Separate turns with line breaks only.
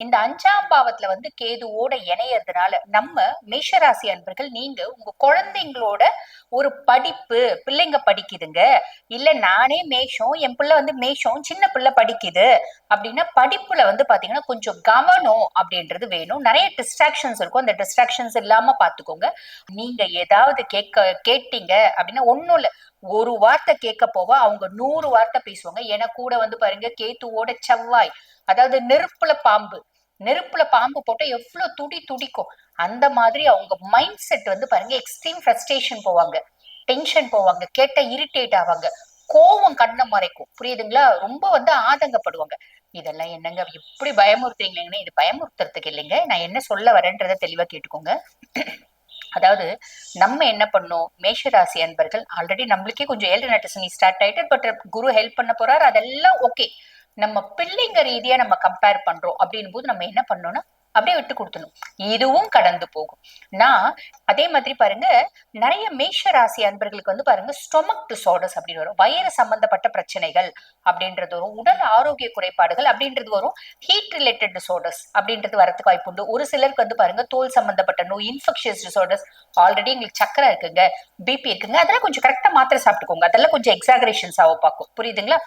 இந்த அஞ்சாம் பாவத்துல வந்து கேதுவோட இணையறதுனால நம்ம மேஷராசி அன்பர்கள் நீங்க உங்க குழந்தைங்களோட ஒரு படிப்பு பிள்ளைங்க படிக்குதுங்க. இல்ல நானே மேஷம் என் பிள்ளை வந்து மேஷம் சின்ன பிள்ளை படிக்குது அப்படின்னா படிப்புல வந்து பாத்தீங்கன்னா கொஞ்சம் கவனம் அப்படின்றது வேணும். நிறைய டிஸ்ட்ராக்ஷன்ஸ் இருக்கும். அந்த டிஸ்ட்ராக்ஷன்ஸ் இல்லாம பாத்துக்கோங்க. நீங்க ஏதாவது கேட்க கேட்டீங்க அப்படின்னா ஒண்ணும் இல்ல. ஒரு வார்த்தை கேட்க போவ அவங்க நூறு வார்த்தை பேசுவாங்க. என கூட வந்து பாருங்க கேத்துவோட செவ்வாய் அதாவது நெருப்புல பாம்பு நெருப்புல பாம்பு போட்டா எவ்வளவு துடி துடிக்கும். அந்த மாதிரி அவங்க மைண்ட் செட் வந்து பாருங்க எக்ஸ்ட்ரீம் ஃப்ரஸ்ட்ரேஷன் போவாங்க டென்ஷன் போவாங்க கேட்ட இரிட்டேட் ஆவாங்க கோவம் கண்ணை மறைக்கும். புரியுதுங்களா? ரொம்ப வந்து ஆதங்கப்படுவாங்க. இதெல்லாம் என்னங்க இப்படி பயமுறுத்துறீங்களேங்கன்னா இது பயமுறுத்துறதுக்கு இல்லைங்க. நான் என்ன சொல்ல வரேன்றதை தெளிவா கேட்டுக்கோங்க. அதாவது நம்ம என்ன பண்ணோம்? மேஷராசி அன்பர்கள் ஆல்ரெடி நம்மளுக்கே கொஞ்சம் ஏழு நட்டசனி ஸ்டார்ட் ஆயிட்டு பட் குரு ஹெல்ப் பண்ண போறாரு. அதெல்லாம் ஓகே நம்ம பிள்ளைங்க ரீதியா நம்ம கம்பேர் பண்றோம். அப்படின் போது நம்ம என்ன பண்ணோம்னா அப்படியே விட்டு கொடுத்தணும் இதுவும் கடந்து போகும். நான் அதே மாதிரி பாருங்க நிறைய மேஷ ராசி அன்பர்களுக்கு வந்து பாருங்க ஸ்டொமக் டிசார்டர்ஸ் அப்படின்னு வரும். வயிறு சம்பந்தப்பட்ட பிரச்சனைகள் அப்படின்றது வரும். உடல் ஆரோக்கிய குறைபாடுகள் அப்படின்றது வரும். ஹீட் ரிலேட்டட் டிசார்டர்ஸ் அப்படின்றது வரதுக்கு வாய்ப்பு உண்டு. ஒரு சிலருக்கு வந்து பாருங்க தோல் சம்பந்தப்பட்ட நோய் இன்ஃபெக்ஷியஸ் டிசார்டர்ஸ் ஆல்ரெடி எங்களுக்கு சக்கரை இருக்குங்க பிபி இருக்குங்க. அதெல்லாம் கொஞ்சம் கரெக்டா மாத்திரை சாப்பிட்டுக்கோங்க. அதெல்லாம் கொஞ்சம் எக்ஸாகரேஷன்ஸ் ஆக பார்க்கும். புரியுதுங்களா?